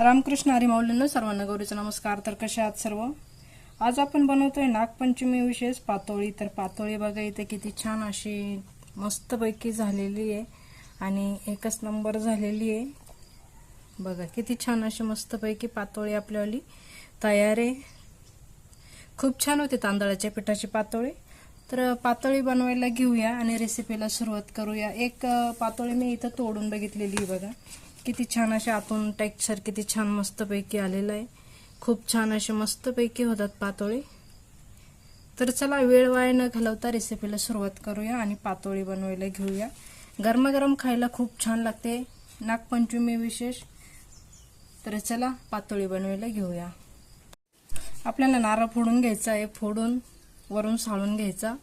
रामकृष्ण आरिमाऊलींनो सर्वांना गौरीचा नमस्कार. तर कसे आहात सर्व? आज आपण बनवतोय नागपंचमी विशेष पातोळी. तर पातोळी बघा इथे किती छान अशी मस्तपैकी झालेली आहे आणि एकच नंबर झालेली आहे. बघा किती छान अशी मस्तपैकी पातोळी आपल्यावाली तयार आहे. खूप छान होते तांदळाच्या पिठाची पातोळी. तर पातोळी बनवायला घेऊया आणि रेसिपीला सुरुवात करूया. एक पातोळी मी इथं तोडून बघितलेली आहे बघा. किती छान असे आतून टेक्स्चर किती छान मस्तपैकी आलेलं आहे. खूप छान असे मस्तपैकी होतात पातोळी. तर चला वेळ वाया न घालवता रेसिपीला सुरुवात करूया आणि पातोळी बनवायला घेऊया. गरमागरम खायला खूप छान लागते. नागपंचमी विशेष. तर चला पातोळी बनवायला घेऊया. आपल्याला नारळ फोडून घ्यायचा आहे. फोडून वरून साळून घ्यायचा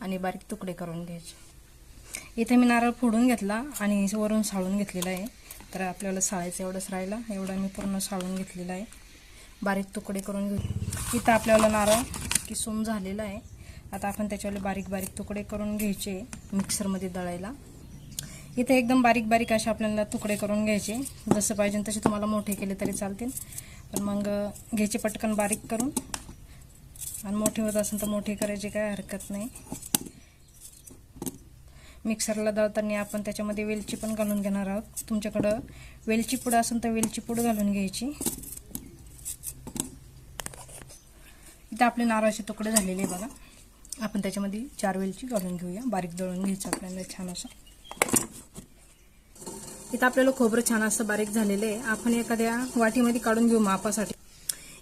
आणि बारीक तुकडे करून घ्यायचे. इथे मी नारळ फोडून घेतला आणि वरून साळून घेतलेला आहे. तर आपल्याला साळायचं एवढंच राहिला. एवढं मी पूर्ण साळून घेतलेला आहे. बारीक तुकडे करून घेऊ. इथं आपल्याला नारळ किसून झालेला आहे. आता आपण त्याच्यावर बारीक बारीक तुकडे करून घ्यायचे मिक्सरमध्ये दळायला. इथे एकदम बारीक बारीक असे आपल्याला तुकडे करून घ्यायचे. जसं पाहिजे तसे तुम्हाला मोठे केले तरी चालतील. पण मग घ्यायचे पटकन बारीक करून. आणि मोठे होत असेल तर मोठे करायची काय हरकत नाही. मिक्सरला दळताना आपण त्याच्यामध्ये वेलची पण घालून घेणार आहोत. तुमच्याकडं वेलची पूड असेल तर वेलची पूड घालून घ्यायची. इथं आपले नारळाचे तुकडे झालेले आहे बघा. आपण त्याच्यामध्ये चार वेलची घालून घेऊया. बारीक दळून घ्यायचं आपल्याला छान असं. इथं आपल्याला खोबरं छान असं बारीक झालेलं आहे. आपण एखाद्या वाटीमध्ये काढून घेऊ मापासाठी.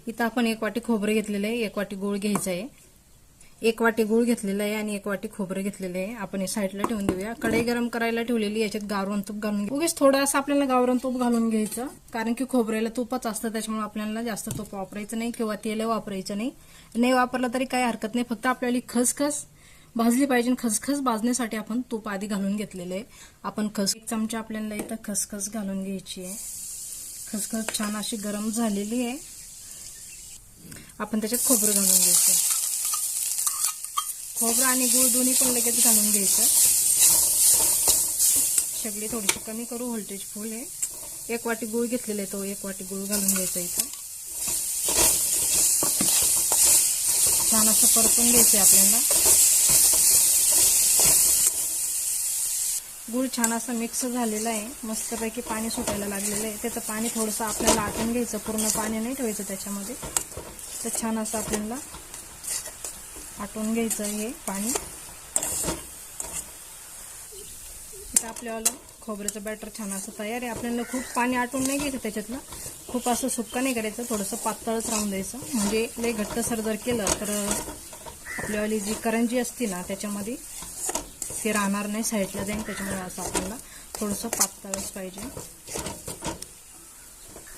इथं आपण एक वाटी खोबरं घेतलेलं आहे. एक वाटी गूळ घ्यायचं आहे. एक वाटी गूळ घेतलेला आहे आणि एक वाटी खोबरं घेतलेलं आहे. आपण हे साईडला ठेवून देऊया. कढई गरम करायला ठेवलेली याच्यात गावरण तूप घालून उगेच थोडं असं आपल्याला गावरण तूप घालून घ्यायचं. कारण की खोबऱ्याला तुपच असतं त्याच्यामुळे आपल्याला जास्त तूप वापरायचं नाही किंवा तेल वापरायचं नाही. नाही वापरलं तरी काही हरकत नाही. फक्त आपल्याला खसखस भाजली पाहिजे आणि खसखस भाजण्यासाठी आपण तूप आधी घालून घेतलेलं आहे. आपण खस एक चमचा आपल्याला इथं खसखस घालून घ्यायची आहे. खसखस छान अशी गरम झालेली आहे. आपण त्याच्यात खोबरं घालून घ्यायचं खोबरं आणि गूळ दोन्ही पण लगेच घालून घ्यायचं. सगळी थोडीशी कमी करू व्होल्टेज फुल आहे. एक वाटी गूळ घेतलेला आहे तो एक वाटी गूळ घालून घ्यायचा इथं. छान असं परतून घ्यायचं आपल्याला. गूळ छान असं मिक्स झालेला आहे. मस्तपैकी पाणी सुटायला लागलेलं आहे. त्याचं पाणी थोडंसं आपल्याला आटून घ्यायचं. पूर्ण पाणी नाही ठेवायचं त्याच्यामध्ये. तर छान असं आपल्याला आटून घ्यायचं हे पाणी. इथं आपल्याला खोबऱ्याचं बॅटर छान असं तयार आहे. आपल्याला खूप पाणी आटून नाही घ्यायचं त्याच्यातलं. खूप असं सुक्का नाही करायचं थोडंसं पातळच राहून द्यायचं. म्हणजे लय घट्टसर जर केलं तर आपल्यावाली जी करंजी असते ना त्याच्यामध्ये ते राहणार नाही साईडला जाईन. त्याच्यामुळे असं आपल्याला थोडंसं पातळच पाहिजे.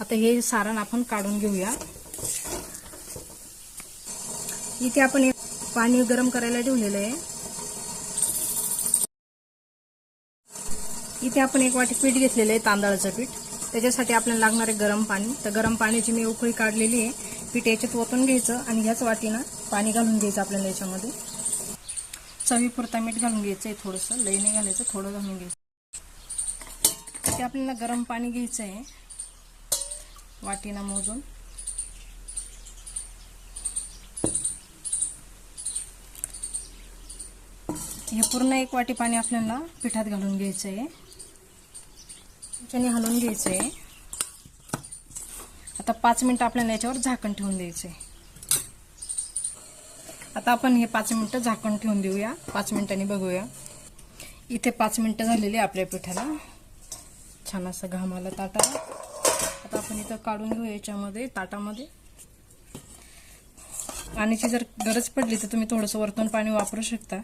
आता हे सारण आपण काढून घेऊया. इथे आपण पाणी गरम करायला ठेवलेलं आहे. इथे आपण एक वाटी पीठ घेतलेलं आहे तांदळाचं पीठ. त्याच्यासाठी आपल्याला लागणार आहे गरम पाणी. तर गरम पाण्याची मी उकळी काढलेली आहे. पीठ याच्यात ओतून घ्यायचं आणि ह्याच वाटीनं पाणी घालून घ्यायचं आपल्याला याच्यामध्ये. चवीपुरता मीठ घालून घ्यायचं आहे थोडंसं. लई नाही घालायचं थोडं घालून घ्यायचं. ते आपल्याला गरम पाणी घ्यायचं आहे. वाटीनं मोजून. हे पूर्ण एक वाटी पाणी आपल्याला पिठात घालून घ्यायचं आहे त्याच्याने हलवून घ्यायचं आहे आता पाच मिनटं आपल्याला याच्यावर झाकण ठेवून द्यायचं आहे आता आपण हे पाच मिनटं झाकण ठेवून देऊया. पाच मिनटांनी बघूया. इथे पाच मिनटं झालेली आहे आपल्या पिठाला. छान असं घाम आला ताटाला. आता आपण इथं काढून घेऊ याच्यामध्ये ताटामध्ये. पाण्याची जर गरज पडली तर तुम्ही थोडंसं वरतून पाणी वापरू शकता.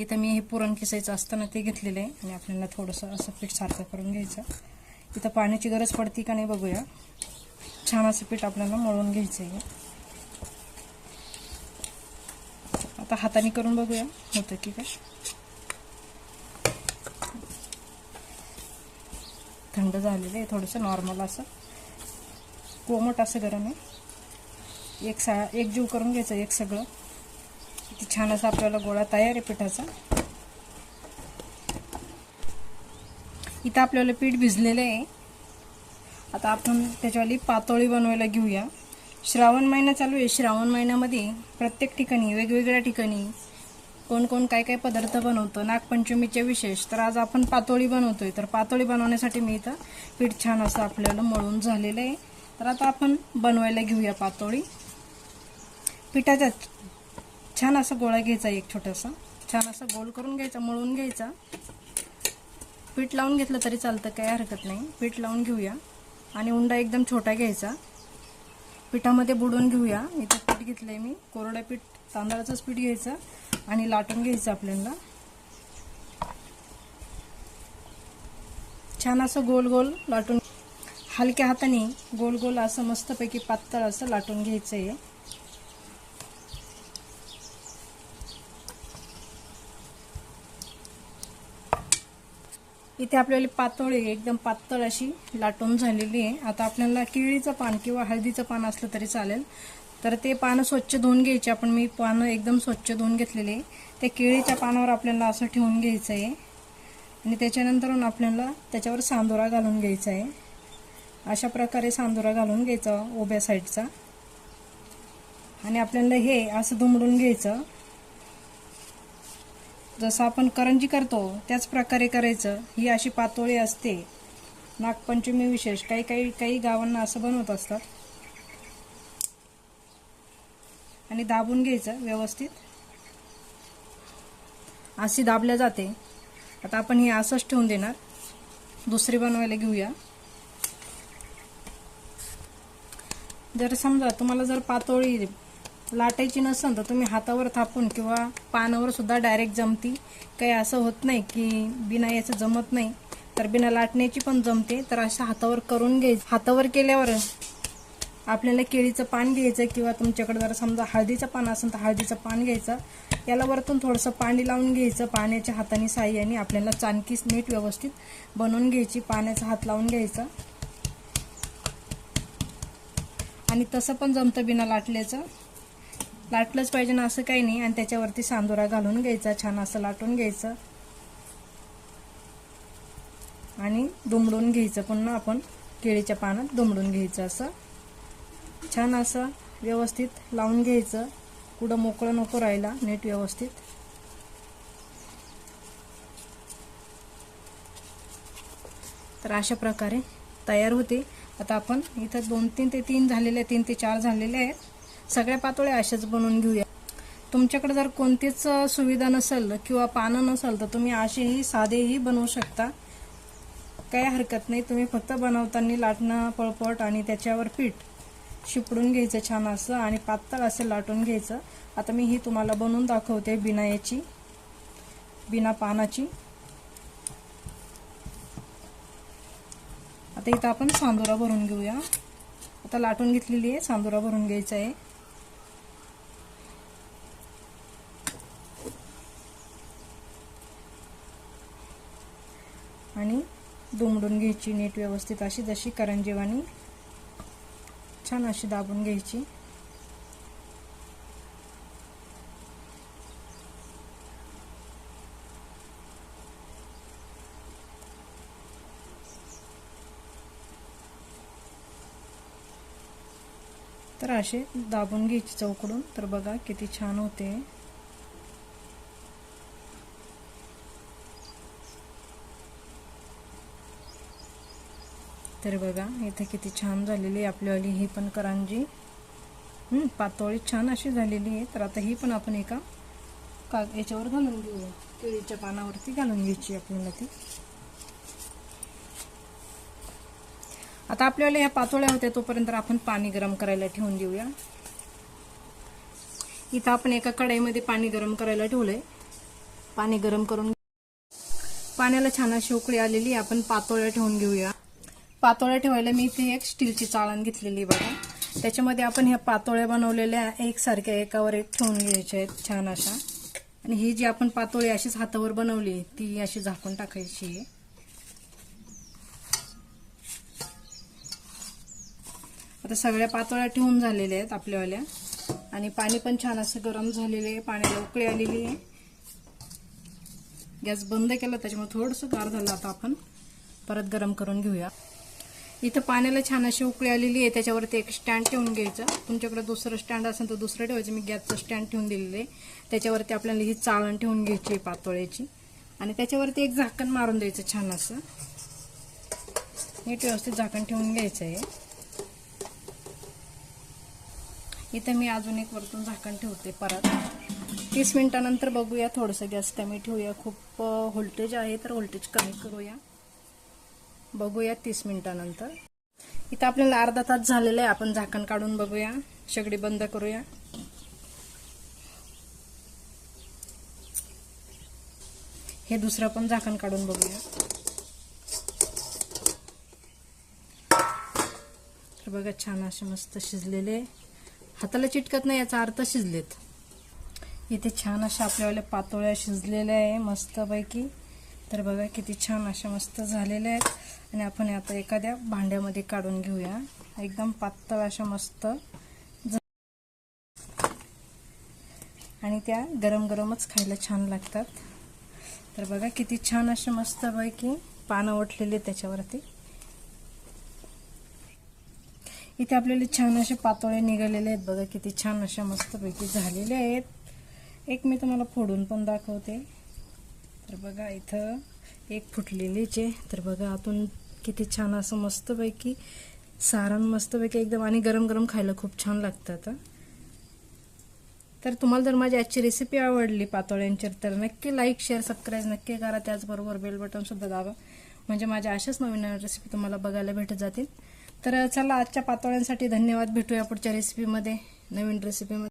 इथं मी हे पुरण किसायचं असताना ते घेतलेलं आहे आणि आपल्याला थोडंसं असं पीठ सारखं करून घ्यायचं. इथं पाण्याची गरज पडती का नाही बघूया. छान असं पीठ आपल्याला मळून घ्यायचं आहे आता हाताने करून बघूया. होतं की काय? थंड झालेलं आहे. थोडंसं नॉर्मल असं. कोमट असं गरम आहे. एक सा एक जीव करून घ्यायचं एक सगळं. किती छान असा आपल्याला गोळा तयार आहे पिठाचा. इथं आपल्याला पीठ भिजलेलं आहे. आता आपण त्याच्यावाली पातोळी बनवायला घेऊया. श्रावण महिना चालू आहे. श्रावण महिन्यामध्ये प्रत्येक ठिकाणी वेगवेगळ्या ठिकाणी कोण कोण काय काय पदार्थ बनवतं नागपंचमीचे विशेष. तर आज आपण पातोळी बनवतोय. तर पातोळी बनवण्यासाठी मी इथं पीठ छान असं आपल्याला मळून झालेलं आहे. तर आता आपण बनवायला घेऊया पातोळी. पिठाच्या छान असा गोळा घ्यायचा एक छोटासा. छान असं गोल करून घ्यायचा मळून घ्यायचा. पीठ लावून घेतलं तरी चालतं काही हरकत नाही. पीठ लावून घेऊया. आणि उंडा एकदम छोटा घ्यायचा. पिठामध्ये बुडवून घेऊया. इथं पीठ घेतलंय मी. कोरडं पीठ तांदळाचंच पीठ घ्यायचं. आणि लाटून घ्यायचं आपल्याला. छान असं गोल गोल लाटून हलक्या हाताने गोल गोल असं मस्तपैकी पातळ असं लाटून घ्यायचं आहे इथे आपल्याला पातळी एकदम पातळ अशी लाटून झालेली आहे. आता आपल्याला केळीचं पान किंवा हळदीचं पान असलं तरी चालेल. तर ते पानं स्वच्छ धुवून घ्यायचे. आपण मी पानं एकदम स्वच्छ धुवून घेतलेले त्या केळीच्या पानावर आपल्याला असं ठेवून घ्यायचं आहे. आणि त्याच्यानंतर आपल्याला त्याच्यावर सांदोरा घालून घ्यायचा आहे. अशा प्रकारे सांदोरा घालून घ्यायचा उभ्या साईडचा. आणि आपल्याला हे असं दुमडून घ्यायचं. जसं आपण करंजी करतो त्याच प्रकारे करायचं. ही अशी पातोळी असते. नागपंचमी विशेष. काही काही काही गावांना असं बनवत असतात. आणि दाबून घ्यायचं व्यवस्थित. अशी दाबल्या जाते. आता आपण हे असंच ठेवून देणार. दुसरी बनवायला घेऊया. जर समजा तुम्हाला जर पातोळी लाटायची नसेल तर तुम्ही हातावर थापून किंवा पानावर सुद्धा डायरेक्ट जमती. काही असं होत नाही की बिना याचं जमत नाही. तर बिना लाटण्याची पण जमते. तर अशा हातावर करून घ्यायचं. हातावर केल्यावर आपल्याला केळीचं पान घ्यायचं किंवा तुमच्याकडे जर समजा हळदीचं पान असेल तर हळदीचं पान घ्यायचं. याला वरतून थोडंसं पाणी लावून घ्यायचं. पाण्याच्या हाताने साह्याने आपल्याला चाणकीच नीट व्यवस्थित बनवून घ्यायची. पाण्याचा हात लावून घ्यायचा. आणि तसं पण जमतं बिना लाटल्याचं. लाटलंच पाहिजे ना असं काही नाही. आणि त्याच्यावरती सांदोरा घालून घ्यायचा छान असं लाटून घ्यायचं. आणि दुमडून घ्यायचं पुन्हा आपण. केळीच्या पानात दुमडून घ्यायचं असं. छान असं व्यवस्थित लावून घ्यायचं. कुठं मोकळं नको राहायला नीट व्यवस्थित. तर अशा प्रकारे तयार होते. आता आपण इथं दोन तीन ते तीन झालेले तीन ते चार झालेले आहेत. सगळ्या पातोळ्या अशाच बनवून घेऊया. तुमच्याकडे जर कोणतीच सुविधा नसेल किंवा पानं नसेल तर तुम्ही असेही साधेही बनवू शकता. काही हरकत नाही. तुम्ही फक्त बनवताना लाटणं पळपट आणि त्याच्यावर पीठ शिपडून घ्यायचं छान असं आणि पातळ असं लाटून घ्यायचं. आता मी ही तुम्हाला बनवून दाखवते बिना याची बिना पानाची. आता इथं आपण सांदोरा भरून घेऊया. आता लाटून घेतलेली आहे. सांदोरा भरून घ्यायचा आहे आणि दुमडून घ्यायची नीट व्यवस्थित अशी जशी करंजीवानी छान अशी दाबून घ्यायची. तर असे दाबून घ्यायची चौकडून. तर बघा किती छान होते. तर बघा इथे किती छान झालेली आहे आपल्यावाली ही पण करांजी. पातोळी छान अशी झालेली आहे. तर आता ही पण आपण एका का याच्यावर घालून घेऊया. केळीच्या पानावरती घालून घ्यायची आपल्याला ती. आता आपल्याला ह्या पातोळ्या होत्या तोपर्यंत आपण पाणी गरम करायला ठेवून देऊया. इथं आपण एका कढईमध्ये पाणी गरम करायला ठेवलंय. पाणी गरम करून पाण्याला छान अशी उकळी आलेली आहे. आपण पातोळ्या ठेवून घेऊया. पातोळ्या ठेवायला मी इथे एक स्टीलची चाळण घेतलेली बघा. त्याच्यामध्ये आपण ह्या पातोळ्या बनवलेल्या एकसारख्या एकावर एक ठेवून घ्यायच्या आहेत छान अशा. आणि ही जी आपण पातोळी अशीच हातावर बनवली ती अशी झाकून टाकायची आहे. आता सगळ्या पातोळ्या ठेवून झालेल्या आहेत आपल्यावाल्या. आणि पाणी पण छान असं गरम झालेलं आहे पाण्याला उकळी आलेली आहे. गॅस बंद केला त्याच्यामुळे थोडंसं गार झालं आता आपण. परत गरम करून घेऊया. इथं पाण्याला छान अशी उकळी आलेली आहे त्याच्यावरती एक स्टँड ठेवून घ्यायचं. तुमच्याकडे दुसरं स्टँड असेल तर दुसरं ठेवायचं. मी गॅसचं स्टँड ठेवून दिलेलं आहे. त्याच्यावरती आपल्याला ही चाळण ठेवून घ्यायची आहे पातोळ्याची. आणि त्याच्यावरती एक झाकण मारून द्यायचं छान असं. नीट व्यवस्थित झाकण ठेवून घ्यायचं आहे. इथं मी अजून एक वरतून झाकण ठेवते परत. तीस मिनिटानंतर बघूया थोडंसं गॅस कमी ठेवूया. खूप व्होल्टेज आहे तर व्होल्टेज कमी करूया. बघूया तीस मिनिटानंतर. इथं आपल्याला अर्धा तास झालेला आहे. आपण झाकण काढून बघूया. शेगडी बंद करूया. हे दुसरं पण झाकण काढून बघूया. तर बघा छान असे मस्त शिजलेले. हाताला चिटकत नाही याचा अर्थ शिजलेत. इथे छान अशा आपल्यावाल्या पातोळ्या शिजलेल्या आहे मस्तपैकी. तर बघा किती छान अशा मस्त झालेल्या आहेत. आणि आपण आता एखाद्या भांड्यामध्ये काढून घेऊया. एकदम पातळ अशा मस्त. आणि त्या गरम गरमच खायला छान लागतात. तर बघा किती छान अशा मस्तपैकी पानं ओटलेली आहेत त्याच्यावरती. इथे आपल्याला छान असे पातोळे निघालेले आहेत. बघा किती छान अशा मस्तपैकी झालेले आहेत. एक मी तुम्हाला फोडून पण दाखवते. तर बघा इथं एक फुटलेलीच आहे तर बघा आतून किती छान असं मस्तपैकी सारण मस्तपैकी एकदम आणि गरम गरम खायला खूप छान लागतात तर तुम्हाला जर माझी आजची रेसिपी आवडली पातोळ्यांची तर नक्की लाईक शेअर सबस्क्राईब नक्की करा. त्याचबरोबर बेल बटनसुद्धा दाबा. म्हणजे माझ्या अशाच नवीन नवीन रेसिपी तुम्हाला बघायला भेटत जातील. तर चला आजच्या पातोळ्यांसाठी धन्यवाद. भेटूया पुढच्या रेसिपीमध्ये नवीन रेसिपीमध्ये